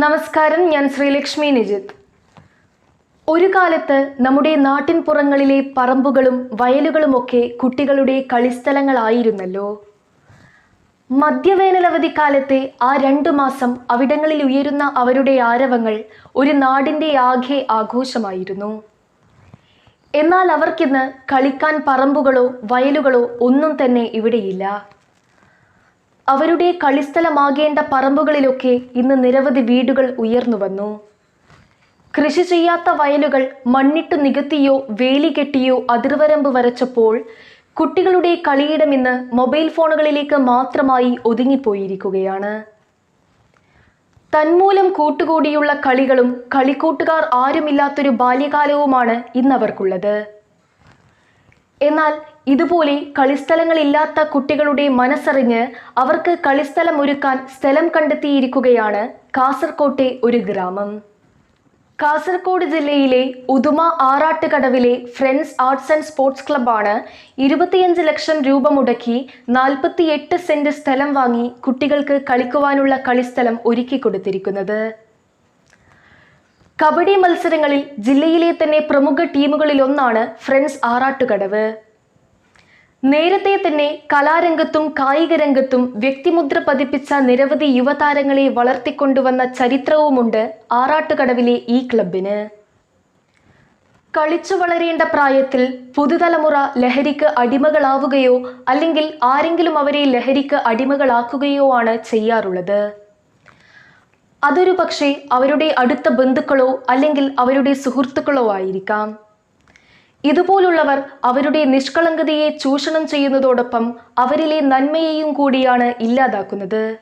നമസ്കാരം ഞാൻ ശ്രീലക്ഷ്മി നിജിത്ത് ഒരു കാലത്ത് നമ്മുടെ നാട്ടിൻ പുറങ്ങളിലെ പറമ്പുകളും വയലുകളുമൊക്കെ കുട്ടികളുടെ കളിസ്ഥലങ്ങളായിരുന്നല്ലോ. മധ്യവേനലവധി കാലത്തെ ആ രണ്ടു മാസം അവിടങ്ങളിൽ ഉയരുന്ന അവരുടെ ആരവങ്ങൾ ഒരു നാടിന്റെ ആകെ ആഘോഷമായിരുന്നു. എന്നാൽ അവർക്കിന്ന് കളിക്കാൻ പറമ്പുകളോ വയലുകളോ ഒന്നും തന്നെ ഇവിടെയില്ല. അവരുടെ കളിസ്ഥലമാകേണ്ട പറമ്പുകളിലൊക്കെ ഇന്ന് നിരവധി വീടുകൾ ഉയർന്നു വന്നു. കൃഷി ചെയ്യാത്ത വയലുകൾ മണ്ണിട്ട് നികത്തിയോ വേലി കെട്ടിയോ അതിർവരമ്പ് വരച്ചപ്പോൾ കുട്ടികളുടെ കളിയിടം ഇന്ന് മൊബൈൽ ഫോണുകളിലേക്ക് മാത്രമായി ഒതുങ്ങിപ്പോയിരിക്കുകയാണ്. തന്മൂലം കൂട്ടുകൂടിയുള്ള കളികളും കളിക്കൂട്ടുകാർ ആരുമില്ലാത്തൊരു ബാല്യകാലവുമാണ് ഇന്നവർക്കുള്ളത്. എന്നാൽ ഇതുപോലെ കളിസ്ഥലങ്ങളില്ലാത്ത കുട്ടികളുടെ മനസ്സറിഞ്ഞ് അവർക്ക് കളിസ്ഥലം ഒരുക്കാൻ സ്ഥലം കണ്ടെത്തിയിരിക്കുകയാണ് കാസർകോട്ടെ ഒരു ഗ്രാമം. കാസർഗോഡ് ജില്ലയിലെ ഉദുമ ആറാട്ടുകടവിലെ ഫ്രണ്ട്സ് ആർട്സ് ആൻഡ് സ്പോർട്സ് ക്ലബ്ബാണ് ഇരുപത്തിയഞ്ച് ലക്ഷം രൂപ മുടക്കി നാൽപ്പത്തിയെട്ട് സെന്റ് സ്ഥലം വാങ്ങി കുട്ടികൾക്ക് കളിക്കുവാനുള്ള കളിസ്ഥലം ഒരുക്കി കൊടുത്തിരിക്കുന്നത്. കബഡി മത്സരങ്ങളിൽ ജില്ലയിലെ തന്നെ പ്രമുഖ ടീമുകളിൽ ഒന്നാണ് ഫ്രണ്ട്സ് ആറാട്ടുകടവ്. നേരത്തെ തന്നെ കലാരംഗത്തും കായിക രംഗത്തും വ്യക്തിമുദ്ര പതിപ്പിച്ച നിരവധി യുവതാരങ്ങളെ വളർത്തിക്കൊണ്ടുവന്ന ചരിത്രവുമുണ്ട് ആറാട്ടുകടവിലെ ഈ ക്ലബിന് കളിച്ചു വളരേണ്ട പ്രായത്തിൽ പുതുതലമുറ ലഹരിക്ക് അടിമകളാവുകയോ അല്ലെങ്കിൽ ആരെങ്കിലും അവരെ ലഹരിക്ക് അടിമകളാക്കുകയോ ആണ് ചെയ്യാറുള്ളത്. അതൊരു പക്ഷേ അവരുടെ അടുത്ത ബന്ധുക്കളോ അല്ലെങ്കിൽ അവരുടെ സുഹൃത്തുക്കളോ ആയിരിക്കാം. ഇതുപോലുള്ളവർ അവരുടെ നിഷ്കളങ്കതയെ ചൂഷണം ചെയ്യുന്നതോടൊപ്പം അവരിലെ നന്മയെയും കൂടിയാണ് ഇല്ലാതാക്കുന്നത്.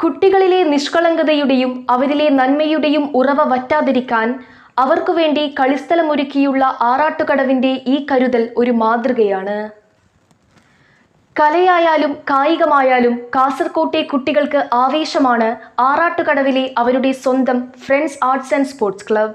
കുട്ടികളിലെ നിഷ്കളങ്കതയുടെയും അവരിലെ നന്മയുടെയും ഉറവ വറ്റാതിരിക്കാൻ അവർക്കു വേണ്ടി കളിസ്ഥലമൊരുക്കിയുള്ള ആറാട്ടുകടവിന്റെ ഈ കരുതൽ ഒരു മാതൃകയാണ്. കലയായാലും കായികമായാലും കാസർകോട്ടെ കുട്ടികൾക്ക് ആവേശമാണ് ആറാട്ടുകടവിലെ അവരുടെ സ്വന്തം friends arts and sports club.